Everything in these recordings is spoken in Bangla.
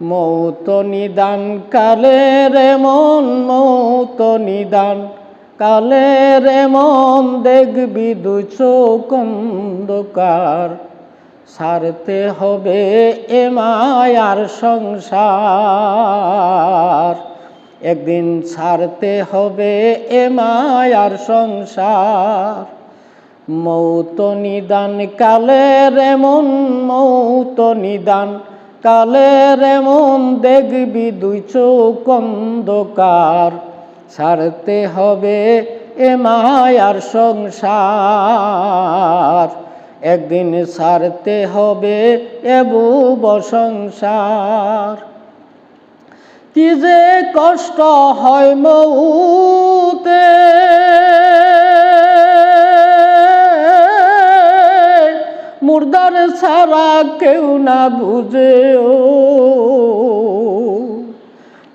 মৌত নিদান কালের মন মৌত নিদান কালের মন, দেখবি দু চোখ অন্ধকার। সারতে হবে এ মায়ার সংসার। একদিন সারতে হবে এ মায়ার সংসার। মৌত নিদান কালের এমন মৌত নিদান কালের এমন দেখবি দুই চোখ অন্ধকার। ছাড়তে হবে এ মায়ার সংসার। একদিন ছাড়তে হবে এ বুব সংসার। কি যে কষ্ট হয় মৌতে মুর্দার ছাড়া কেউ না বুঝে ও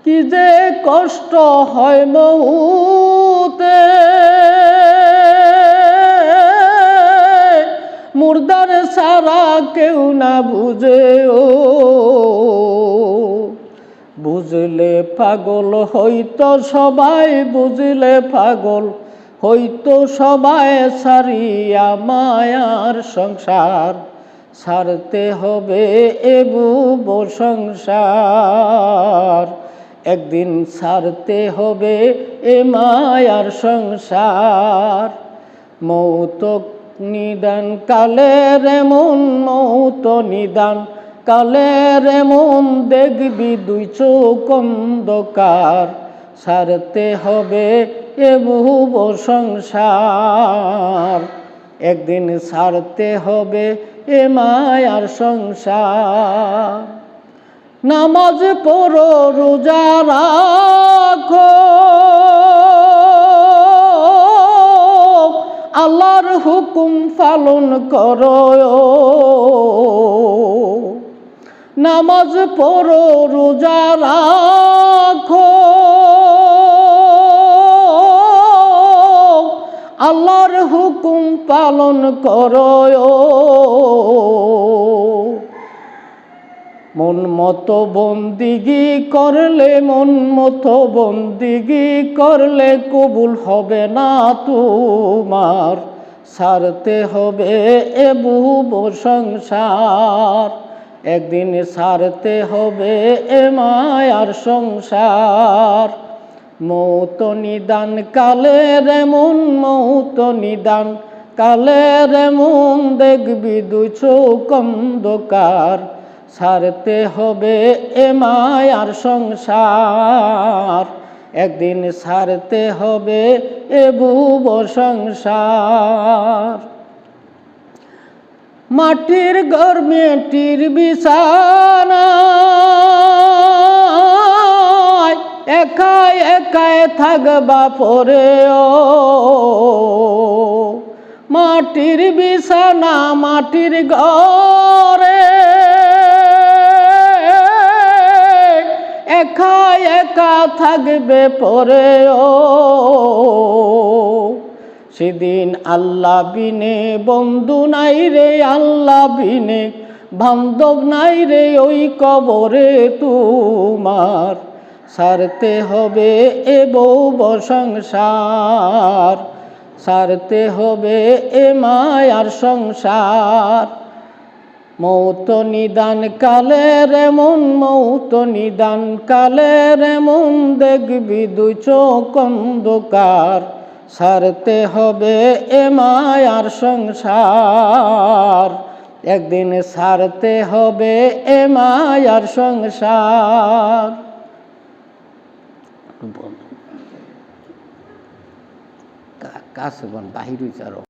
কি যে কষ্ট হয় মৌতে। মুর্দার ছাড়া কেউ না বুঝে ও বুঝলে পাগল হইতো সবাই, বুঝলে পাগল হইতো সবাই, সারিয়া মায়ার সংসার। ছাড়তে হবে এবু সংসার। একদিন ছাড়তে হবে এ মায়ার সংসার। মৌত নিদান কালের এমন মৌত নিদান কালের এমন দেখবি দুই চোখ অন্ধকার। সারতে হবে এ বহুব সংসার। একদিন সারতে হবে এ মায়ার সংসার। নামাজ পড়ো, রোজা রাখো। আল্লাহর হুকুম পালন করো। নামাজ পড়ো, রোজা রাখো। আল্লাহর হুকুম পালন করো। মন মতো বন্দিগি করলে, মন মতো বন্দিগি করলে কবুল হবে না তোমার। সারতে হবে এ বুব সংসার, একদিন সারতে হবে এ মায়ার সংসার। মৌত নিদান কালের এমন মৌত নিদান কালের এমন দেখবি অন্ধকার ছাড়তে হবে এ মায়ার সংসার, একদিন সারতে হবে এ বুব সংসার। মাটির গরমেটির বিছানা একাই একাই থাকবা পরে ও মাটির বিছানা, মাটির ঘরে। একা একা থাকবে পরে ও সেদিন আল্লাহ বিনে বন্ধু নাই রে, আল্লাহ বিনে বান্ধব নাই রে, ওই কবরে তোমার সারতে হবে এ বউ সংসার সারতে হবে এ মায়ার সংসার। মৌত নিদান কালের এমন মৌত নিদান কালের এমন দেখবি দুই চোখ অন্ধকার। সারতে হবে এ মায়ার সংসার। একদিন সারতে হবে এ মায়ার সংসার। বন বাহির হইছে আরও